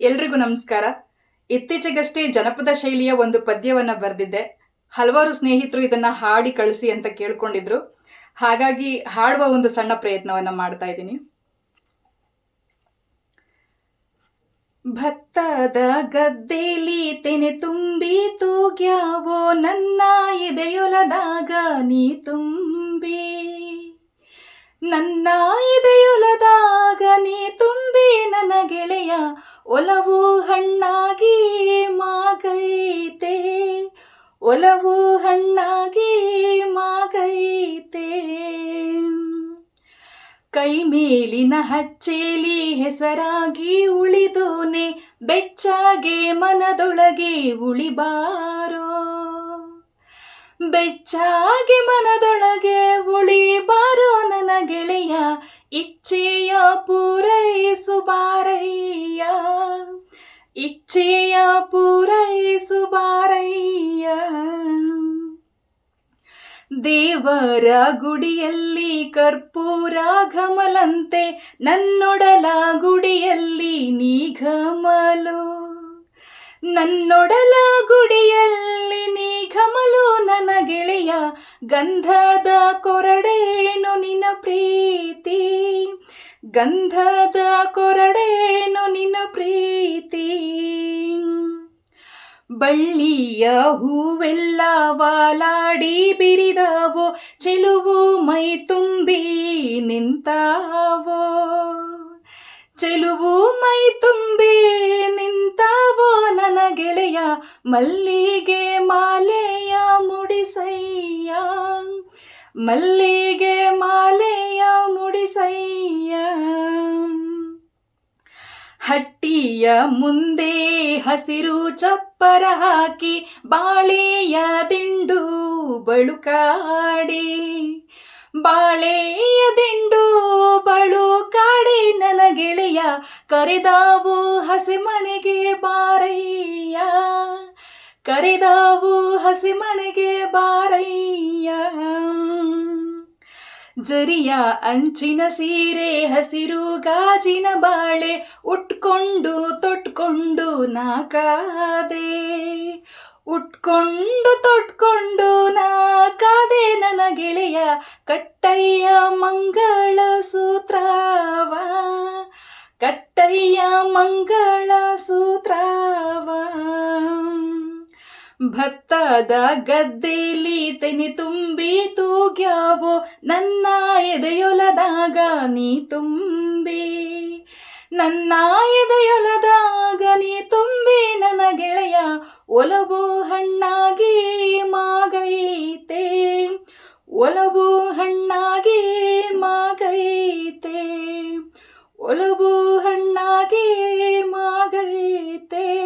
ಎಲ್ರಿಗೂ ನಮಸ್ಕಾರ. ಇತ್ತೀಚೆಗಷ್ಟೇ ಜನಪದ ಶೈಲಿಯ ಒಂದು ಪದ್ಯವನ್ನ ಬರೆದಿದ್ದೆ. ಹಲವಾರು ಸ್ನೇಹಿತರು ಇದನ್ನ ಹಾಡಿ ಕಳಿಸಿ ಅಂತ ಕೇಳ್ಕೊಂಡಿದ್ರು. ಹಾಗಾಗಿ ಹಾಡುವ ಒಂದು ಸಣ್ಣ ಪ್ರಯತ್ನವನ್ನ ಮಾಡ್ತಾ ಇದ್ದೀನಿ. ಭತ್ತದ ಗದ್ದೆಲಿ ತೆನೆ ತುಂಬಿ ತೂಗ್ಯಾವೋ ನನ್ನ ಎದೆಯೊಲದಾಗ ನೀ ತುಂಬಿ. ನನ್ನ ಎದೆಯೊಲದಾಗ ನೀ ತುಂಬಿ, ನನ್ನ ಗೆಳೆಯ ಒಲವು ಹಣ್ಣಾಗಿ ಮಾಗೈತೆ. ಒಲವು ಹಣ್ಣಾಗಿ ಮಾಗೈತೆ. ಕೈ ಮೇಲಿನ ಹಚ್ಚೇಲಿ ಹೆಸರಾಗಿ ಉಳಿದೋನೆ ಬೆಚ್ಚಾಗೆ ಮನದೊಳಗೆ ಉಳಿಬಾರೋ. ಬೆಚ್ಚಾಗೆ ಮನದೊಳಗೆ ಉಳಿಬಾರೋ ನನ್ನ ಗೆಳೆಯ, ಇಚ್ಛೆಯ ಪೂರೈಸು ಬಾರಯ್ಯ ಇಚ್ಛೆಯ ಪೂರೈಸು ಬಾರಯ್ಯ ದೇವರ ಗುಡಿಯಲ್ಲಿ ಕರ್ಪೂರ ಘಮಲಂತೆ ನನ್ನೊಡಲ ಗುಡಿಯಲ್ಲಿ ನೀ ಘಮಲು. ನನ್ನೊಡಲ ಗುಡಿಯಲ್ಲಿ ನೀ ಘಮಲು. ನನ್ನ ಗೆಳೆಯ ಗಂಧದ ಕೊರಡೇನು ನಿನ್ನ ಪ್ರೀತಿ? ಗಂಧದ ಕೊರಡೇನು ನಿನ್ನ ಪ್ರೀತಿ? ಬಳ್ಳಿಯ ಹೂವೆಲ್ಲ ವಾಲಾಡಿ ಬಿರಿದಾವೋ, ಚೆಲುವು ಮೈ ತುಂಬಿ ನಿಂತಾವೋ? ಚೆಲುವು ಗೆಳೆಯ ಮಲ್ಲಿಗೆ ಮಾಲೆಯ ಮುಡಿಸಯ್ಯ. ಮಲ್ಲಿಗೆ ಮಾಲೆಯ ಮುಡಿಸಯ್ಯ. ಹಟ್ಟಿಯ ಮುಂದೆ ಹಸಿರು ಚಪ್ಪರ ಹಾಕಿ, ಬಾಳೆಯ ದಿಂಡು ಬಳುಕಾಡಿ. ಬಾಳೆಯ ದಿಂಡು ಬಳುಕಾಡಿ ನನ್ನ ಗೆಳೆಯ ಕರೆದಾವು ಹಸಿಮಣೆಗೆ ಬಾರಯ್ಯ. ಕರೆದಾವು ಹಸಿಮಣೆಗೆ ಬಾರಯ್ಯ. ಜರಿಯ ಅಂಚಿನ ಸೀರೆ ಹಸಿರು ಗಾಜಿನ ಬಾಳೆ ಉಟ್ಕೊಂಡು ತೊಟ್ಕೊಂಡು ನಾಕಾದೆ. ಉಟ್ಕೊಂಡು ತೊಟ್ಕೊಂಡು ನಾಕಾದೆ. ನನ್ನ ಗೆಳೆಯ ಕಟ್ಟಯ್ಯ ಮಂಗಳ ಮಂಗಳ ಸೂತ್ರವ. ಭತ್ತದ ಗದ್ದೆಯಲ್ಲಿ ತೆನಿ ತುಂಬಿ ತೂಗ್ಯಾವೋ, ನನ್ನ ಎದೆಯೊಲದಾಗ ನೀ ತುಂಬಿ. ನನ್ನ ಎದೆಯೊಲದಾಗ ನೀ ತುಂಬಿ, ನನ್ನ ಗೆಳೆಯ ಒಲವು ಹಣ್ಣಾಗಿ ಮಾಗೈತೆ. ಒಲವು ಹಣ್ಣಾಗಿ ಮಾಗೈತೆ. ಒಲವು ಹಣ್ಣಾಗಿ ಮಾಗೈತೆ